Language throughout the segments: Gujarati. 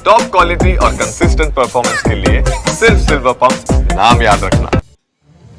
टॉप क्वालिटी और कंसिस्टेंट परफॉर्मेंस के लिए सिर्फ सिल्वर पंप नाम याद रखना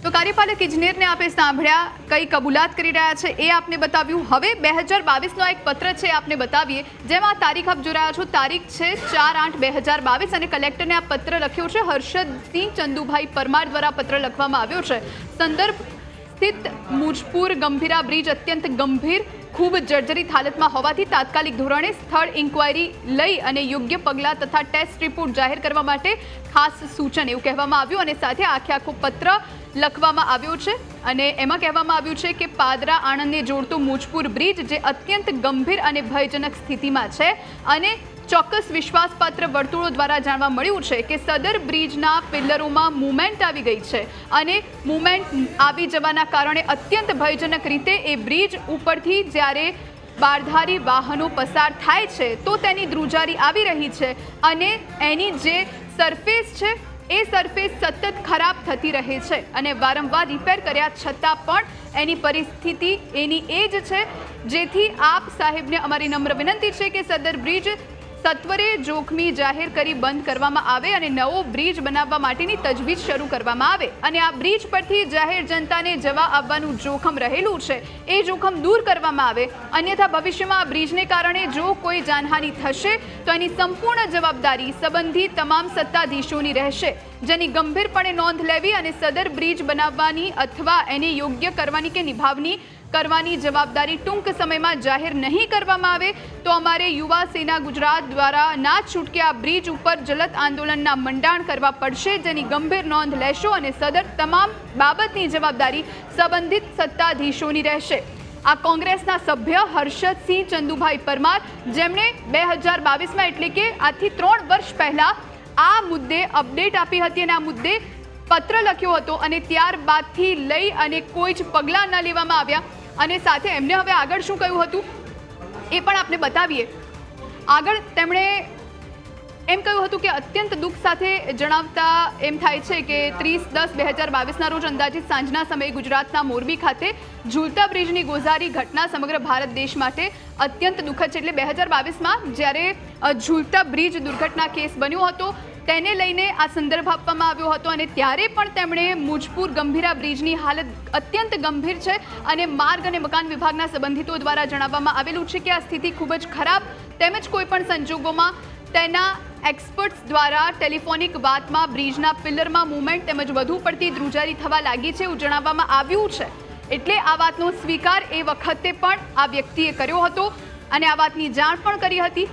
તો કાર્યપાલક ઇજનેરને આપે સાંભળ્યા કઈ કબૂલાત કરી રહ્યા છે એ આપને બતાવ્યું હવે બે હજાર બાવીસનો એક પત્ર છે એ આપને બતાવીએ જેમાં તારીખ આપ જોઈ રહ્યા છો તારીખ છે ચાર આઠ બે હજાર બાવીસ અને કલેક્ટરને આ પત્ર લખ્યો છે હર્ષદસિંહ ચંદુભાઈ પરમાર દ્વારા પત્ર લખવામાં આવ્યો છે સંદર્ભ સ્થિત મુજપુર ગંભીરા બ્રિજ અત્યંત ગંભીર ખૂબ જર્જરિત હાલતમાં હોવાથી તાત્કાલિક ધોરણે સ્થળ ઇન્ક્વાયરી લઈ અને યોગ્ય પગલાં તથા ટેસ્ટ રિપોર્ટ જાહેર કરવા માટે ખાસ સૂચન એવું કહેવામાં આવ્યું અને સાથે આખે આખો પત્ર લખવામાં આવ્યો છે. અને એમાં કહેવામાં આવ્યું છે કે પાદરા આણંદને જોડતો મોજપુર બ્રિજ જે અત્યંત ગંભીર અને ભયજનક સ્થિતિમાં છે અને ચોક્કસ વિશ્વાસપાત્ર વર્તુળો દ્વારા જાણવા મળ્યું છે કે સદર બ્રિજના પિલ્લરોમાં મુમેન્ટ આવી ગઈ છે અને મુમેન્ટ આવી જવાના કારણે અત્યંત ભયજનક રીતે એ બ્રિજ ઉપરથી જ્યારે બારધારી વાહનો પસાર થાય છે તો તેની ધ્રુજારી આવી રહી છે અને એની જે સરફેસ છે, એ સરફેસ સતત ખરાબ થતી રહે છે અને વારંવાર રિપેર કર્યા છતાં પણ એની પરિસ્થિતિ એની એ જ છે. જેથી આપ સાહેબને અમારી નમ્ર વિનંતી છે કે સદર બ્રિજ સત્વરે જોખમી જાહેર કરી બંધ કરવામાં આવે અને નવો બ્રિજ બનાવવા માટેની તજવીજ શરૂ કરવામાં આવે. અને આ બ્રિજ પરથી જાહેર જનતાને જવા આવવાનું જોખમ રહેલું છે. એ જોખમ દૂર કરવામાં આવે. અન્યથા ભવિષ્યમાં આ બ્રિજને કારણે જો કોઈ જાનહાનિ થશે, તો એની સંપૂર્ણ જવાબદારી સંબંધિત તમામ સત્તાધીશોની રહેશે. જેની ગંભીરપણે નોંધ લેવી અને સદર બ્રિજ બનાવવાની અથવા એને યોગ્ય કરવાની કે નિભાવની કરવાની જવાબદારી ટૂંક સમયમાં જાહેર નહીં કરવામાં આવે તો અમારે યુવા સેના ગુજરાત દ્વારા ના છૂટકે આ બ્રિજ ઉપર જલદ આંદોલનના મંડાણ કરવા પડશે, જેની ગંભીર નોંધ લેશો અને સદર તમામ બાબતની જવાબદારી સંબંધિત સત્તાધીશોની રહેશે. આ કોંગ્રેસના સભ્ય હર્ષદસિંહ ચંદુભાઈ પરમાર, જેમણે બે હજાર બાવીસમાં એટલે કે આજથી ત્રણ વર્ષ પહેલાં આ મુદ્દે અપડેટ આપી હતી અને આ મુદ્દે પત્ર લખ્યો હતો અને ત્યારબાદથી લઈ અને કોઈ જ પગલાં ન લેવામાં આવ્યા. અને સાથે એમને હવે આગળ શું કહ્યું હતું, એ પણ આપણે બતાવીએ. આગળ તેમણે એમ કહ્યું હતું કે અત્યંત દુઃખ સાથે જણાવતા એમ થાય છે કે ત્રીસ દસ બે હજાર બાવીસના રોજ અંદાજિત સાંજના સમયે ગુજરાતના મોરબી ખાતે ઝૂલતા બ્રિજની ગોઝારી ઘટના સમગ્ર ભારત દેશ માટે અત્યંત દુઃખદ છે. એટલે બે હજાર બાવીસમાં જ્યારે ઝૂલતા બ્રિજ દુર્ઘટના કેસ બન્યો હતો તેને લઈને આ સંદર્ભ આપવામાં આવ્યો હતો અને ત્યારે પણ તેમણે મુજપુર ગંભીરા બ્રિજની હાલત અત્યંત ગંભીર છે અને માર્ગ અને મકાન વિભાગના સંબંધિતો દ્વારા જણાવવામાં આવેલું છે કે આ સ્થિતિ ખૂબ જ ખરાબ તેમજ કોઈપણ સંજોગોમાં તેના એક્સપર્ટ્સ દ્વારા ટેલિફોનિક વાતમાં બ્રિજના પિલ્લરમાં મુવમેન્ટ તેમજ વધુ પડતી ધ્રુજારી થવા લાગી છે એવું જણાવવામાં આવ્યું છે. એટલે આ વાતનો સ્વીકાર એ વખતે પણ આ વ્યક્તિએ કર્યો હતો અને આ વાતની જાણ પણ કરી હતી.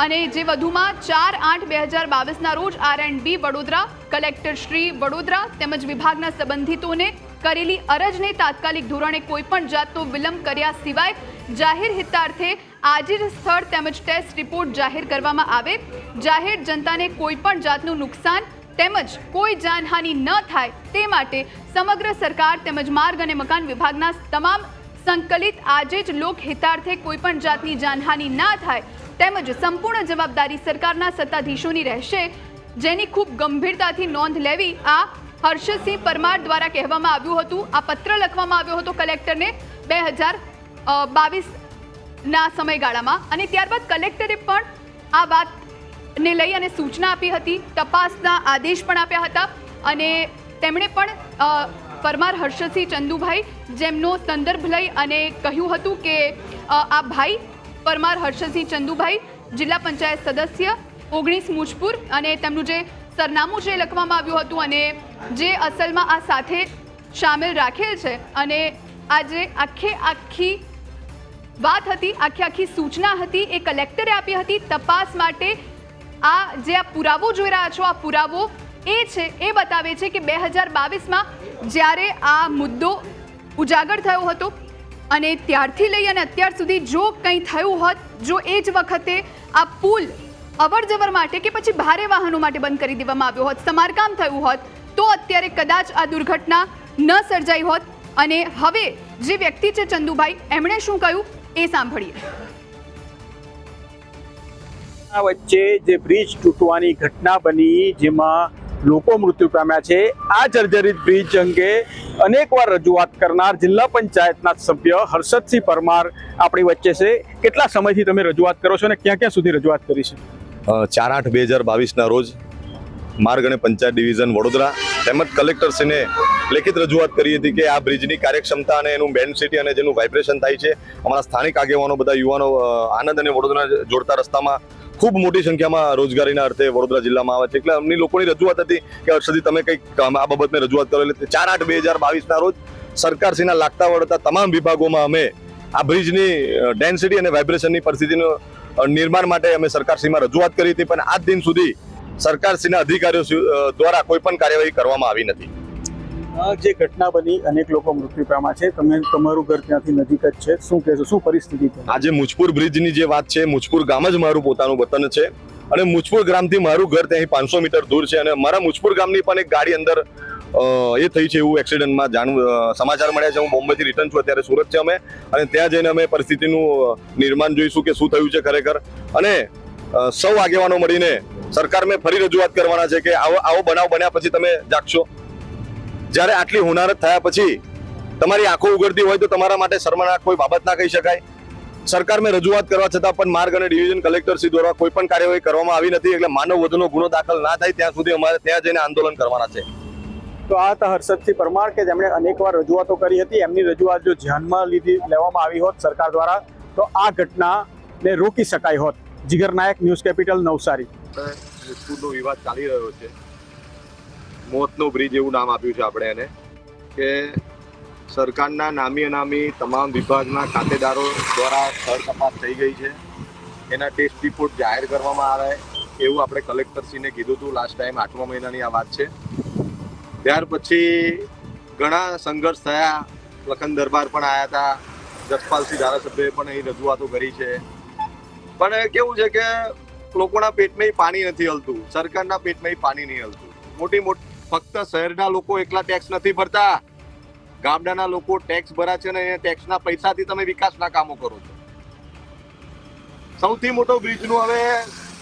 અને જે વધુમાં ચાર આઠ બે હજાર બાવીસના રોજ R and B Vadodara, collector Shri Vadodara તેમજ વિભાગના સંબંધિતોને કરેલી અરજને તાત્કાલિક ધોરણે કોઈપણ જાતનો વિલંબ કર્યા સિવાય જાહેર હિતાર્થે આજે જ સ્થળ તેમજ ટેસ્ટ રિપોર્ટ જાહેર કરવામાં આવે. જાહેર જનતાને કોઈપણ જાતનું નુકસાન તેમજ કોઈ જાનહાનિ ન થાય તે માટે સમગ્ર સરકાર તેમજ માર્ગ અને મકાન વિભાગના તમામ સંકલિત આજે જ લોકહિતાર્થે કોઈપણ જાતની જાનહાનિ ના થાય તેમજ સંપૂર્ણ જવાબદારી સરકારના સત્તાધીશોની રહેશે, જેની ખૂબ ગંભીરતાથી નોંધ લેવી આ હર્ષસિંહ પરમાર દ્વારા કહેવામાં આવ્યું હતું. આ પત્ર લખવામાં આવ્યો હતો કલેક્ટરને બે હજાર બાવીસના સમયગાળામાં. અને ત્યારબાદ કલેક્ટરે પણ આ વાતને લઈ અને સૂચના આપી હતી, તપાસના આદેશ પણ આપ્યા હતા. અને તેમણે પણ પરમાર હર્ષસિંહ ચંદુભાઈ જેમનો સંદર્ભ લઈ અને કહ્યું હતું કે આ ભાઈ પરમાર હર્ષદસિંહ ચંદુભાઈ, જિલ્લા પંચાયત સદસ્ય, ઓગણીસ મુજપુર અને તેમનું જે સરનામું એ લખવામાં આવ્યું હતું અને જે અસલમાં આ સાથે સામેલ રાખેલ છે અને આજે આખે આખી વાત હતી, આખી આખી સૂચના હતી, એ કલેક્ટરે આપી હતી, તપાસ માટે આ જે આ પુરાવો જોઈ રહ્યા છો, આ પુરાવો એ છે, એ બતાવે છે કે બે હજાર બાવીસમાં જ્યારે આ મુદ્દો ઉજાગર થયો હતો અને ત્યારથી લઈ અને અત્યાર સુધી જો કંઈ થયું હોત, જો એ જ વખતે આ પુલ અવર જવર માટે કે પછી ભારે વાહનો માટે બંધ કરી દેવામાં આવ્યો હોત, સમારકામ થયું હોત, તો અત્યારે કદાચ આ દુર્ઘટના ન સર્જાઈ હોત. અને હવે જે વ્યક્તિ છે ચંદુભાઈ, એમણે શું કહ્યું એ સાંભળીએ. વચ્ચે જે બ્રિજ તૂટવાની ઘટના બની, જેમાં લોકો મૃત્યુ પામ્યા છે. આ જર્જરિત બ્રિજ અંગે અનેકવાર રજૂઆત કરનાર જિલ્લા પંચાયતના સભ્ય હર્ષદસિંહ પરમાર આપણી વચ્ચે છે. કેટલા સમયથી તમે રજૂઆત કરો છો અને ક્યાં ક્યાં સુધી રજૂઆત કરી છે? ચાર આઠ બે હજાર બાવીસના રોજ માર્ગ અને પંચાયત ડિવિઝન વડોદરા તેમજ કલેક્ટરશ્રીને લેખિત રજૂઆત કરી હતી કે આ બ્રિજની કાર્યક્ષમતા અને એનું બેન્ડસિટી અને જેનું વાઇબ્રેશન થાય છે. અમારા સ્થાનિક આગેવાનો બધા યુવાનો આનંદ અને વડોદરા જોડતા રસ્તામાં ખૂબ મોટી સંખ્યામાં રોજગારીના અર્થે વડોદરા જિલ્લામાં આવે છે. એટલે અમની લોકોની રજૂઆત હતી કે હર્ષદી તમે કંઈક આ બાબતને રજૂઆત કરો. એટલે ચાર આઠ બે હજાર બાવીસના રોજ સરકારશ્રીના લાગતા વળતા તમામ વિભાગોમાં અમે આ બ્રિજની ડેન્સિટી અને વાઇબ્રેશનની પરિસ્થિતિનું નિર્માણ માટે અમે સરકારશ્રીમાં રજૂઆત કરી હતી. પણ આજ દિન સુધી સરકારશ્રીના અધિકારીઓ દ્વારા કોઈ પણ કાર્યવાહી કરવામાં આવી નથી. જે ઘટના બની, અનેક લોકો મૃત્યુ પામ્યા છે. તમે, તમારું ઘર ત્યાંથી નજીક જ છે. શું કહેશો? શું પરિસ્થિતિ આજે મુજપુર બ્રિજની જે વાત છે, મુજપુર ગામ જ મારું પોતાનું વતન છે. અને મુજપુર ગામથી મારું ઘર ત્યાંથી પાંચસો મીટર દૂર છે. અને મારા મુજપુર ગામની પણ એક ગાડી અંદર એ થઈ છે એવું એક્સિડન્ટમાં જાણ સમાચાર મળ્યા છે. હું બોમ્બેથી રિટર્ન છું અત્યારે સુરત છે અમે. અને ત્યાં જઈને અમે પરિસ્થિતિનું નિર્માણ જોઈશું કે શું થયું છે ખરેખર. અને સૌ આગેવાનો મળીને સરકાર મેં ફરી રજૂઆત કરવાના છે કે આવો આવો બનાવ બન્યા પછી તમે જાગશો. જ્યારે આટલી હોનારત થયા પછી તમારી આંખો ઉગડતી હોય તો તમારા માટે શર્મનાક કોઈ બાબત ના કહી શકાય. સરકાર મેં રજૂઆત કરવા છતાં પણ માર્ગ અને ડિવિઝન કલેક્ટરશ્રી દ્વારા કોઈ પણ કાર્યવાહી કરવામાં આવી નથી એટલે માનવ વધુનો ગુનો દાખલ ના થાય ત્યાં સુધી અમારે ત્યાં જઈને આંદોલન કરવાના છે. તો આ હતા હર્ષદસિંહ પરમાર કે જેમણે અનેકવાર રજૂઆતો કરી હતી. એમની રજૂઆત જો ધ્યાનમાં લીધી લેવામાં આવી હોત સરકાર દ્વારા તો આ ઘટનાને રોકી શકાય હોત. Jigar Nayak news capital Navsari. મુજપુરનો વિવાદ ચાલી રહ્યો છે. મોતનો બ્રિજ એવું નામ આપ્યું છે આપણે એને, કે સરકારના નામી અનામી તમામ વિભાગના ખાતેદારો દ્વારા સ્થળ તપાસ થઈ ગઈ છે. એના ટેસ્ટ રિપોર્ટ જાહેર કરવામાં આવે એવું આપણે કલેક્ટરશ્રીને કીધું હતું લાસ્ટ ટાઈમ આઠમા મહિનાની આ વાત છે. ત્યાર પછી ઘણા સંઘર્ષ થયા. લખન દરબાર પણ આવ્યા હતા. જસપાલસિંહ ધારાસભ્યએ પણ અહીં રજૂઆતો કરી છે. પણ કેવું છે કે લોકોના પેટમાં પાણી નથી હલતું. સરકારના પેટમાં પાણી નહીં હલતું. મોટી મોટી ફક્ત શહેરના લોકો એકલા ટેક્સ નથી ભરતા. ગામડાના લોકો ટેક્સ ભરા છે ને એ ટેક્સના પૈસાથી તમે વિકાસના કામો કરો છો. સૌથી મોટો બ્રિજનું હવે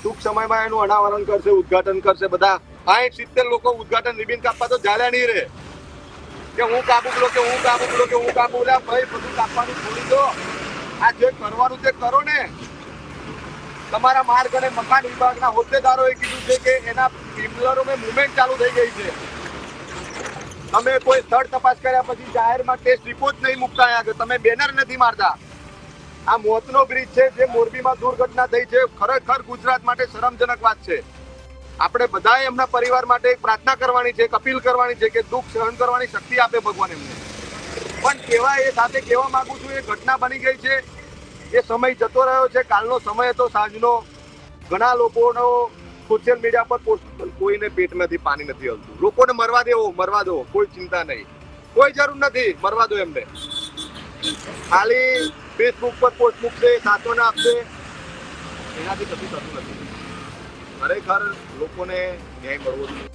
ટૂંક સમયમાં એનું અનાવરણ કરશે, ઉદ્ઘાટન કરશે બધા. સાઠ સિત્તેર લોકો ઉદઘાટન રિબિન કાપવા તો ચાલ્યા નહીં રે. કે હું કાબુ બોલો કે હું કાબુ બોલો કે હું કાબુ ભાઈ બધું કાપવાનું છોડી દો. આ જે કરવાનું તે કરો ને. તમારા માર્ગ અને મકાન વિભાગના હોદ્દેદારોએ કીધું છે કે એના પિમ્લરોમાં મુવમેન્ટ ચાલુ થઈ ગઈ છે. તમે કોઈ સ્થળ તપાસ કર્યા પછી જાહેરમાં ટેસ્ટ રિપોર્ટ નહીં મૂકતા આવ્યા. તમે બેનર નથી મારતા. આ મોતનો બ્રિજ છે, જે મોરબીમાં દુર્ઘટના થઈ છે, ખરેખર ગુજરાત માટે શરમજનક વાત છે. આપણે બધાએ એમના પરિવાર માટે એક પ્રાર્થના કરવાની છે, એક કરવાની છે કે દુઃખ સહન કરવાની શક્તિ આપે ભગવાન એમને. પણ કેવા એ સાથે કહેવા માંગુ છું, એ ઘટના બની ગઈ છે. એ સમય જતો રહ્યો છે. કાલનો સમય હતો સાંજનો. ઘણા લોકોનો સોશિયલ મીડિયા પર પોસ્ટ કોઈને પેટમાંથી પાણી નથી હલતું. લોકોને મરવા દેવો, મરવા દો, કોઈ ચિંતા નહીં. કોઈ જરૂર નથી, મરવા દો એમને. ખાલી ફેસબુક પર પોસ્ટ મૂકશે સાંત્વના આપશે. એનાથી કશું થતું નથી. ખરેખર લોકોને ન્યાય મળવો જોઈએ.